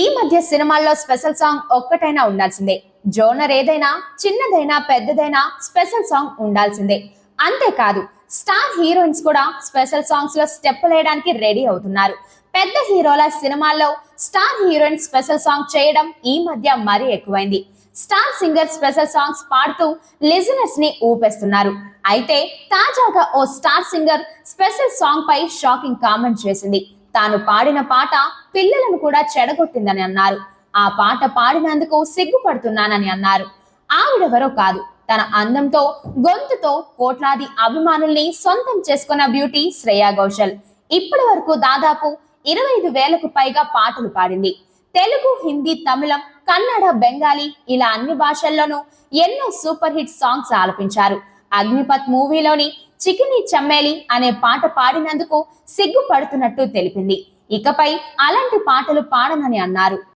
ఈ మధ్య సినిమాల్లో స్పెషల్ సాంగ్ ఒక్కటైనా ఉండాల్సిందే. జోనర్ ఏదైనా చిన్నదైనా పెద్దదైనా స్పెషల్ సాంగ్ ఉండాల్సిందే. అంతేకాదు స్టార్ హీరోయిన్స్ కూడా స్పెషల్ సాంగ్స్లో స్టెప్ లేయడానికి రెడీ అవుతున్నారు. పెద్ద హీరోల సినిమాల్లో స్టార్ హీరోయిన్ స్పెషల్ సాంగ్ చేయడం ఈ మధ్య మరీ ఎక్కువైంది. స్టార్ సింగర్ స్పెషల్ సాంగ్స్ పాడుతూ లిజనర్స్ని ఊపేస్తున్నారు. అయితే తాజాగా ఓ స్టార్ సింగర్ స్పెషల్ సాంగ్ పై షాకింగ్ కామెంట్ చేసింది. తాను పాడిన పాట పిల్లలను కూడా చెడగొట్టిందని అన్నారు. ఆ పాట పాడినందుకు సిగ్గుపడుతున్నానని అన్నారు. ఆవిడెవరో కాదు. తన అందంతో గొంతుతో కోట్లాది అభిమానుల్ని సొంతం చేసుకున్న బ్యూటీ శ్రేయా ఘోషల్. ఇప్పటి వరకు దాదాపు ఇరవై ఐదు వేలకు పైగా పాటలు పాడింది. తెలుగు హిందీ తమిళం కన్నడ బెంగాలీ ఇలా అన్ని భాషల్లోనూ ఎన్నో సూపర్ హిట్ సాంగ్స్ ఆలపించారు. అగ్నిపత్ మూవీలోని చికిని చమ్మేలి అనే పాట పాడినందుకు సిగ్గుపడుతున్నట్టు తెలిపింది. ఇకపై అలాంటి పాటలు పాడనని అన్నారు.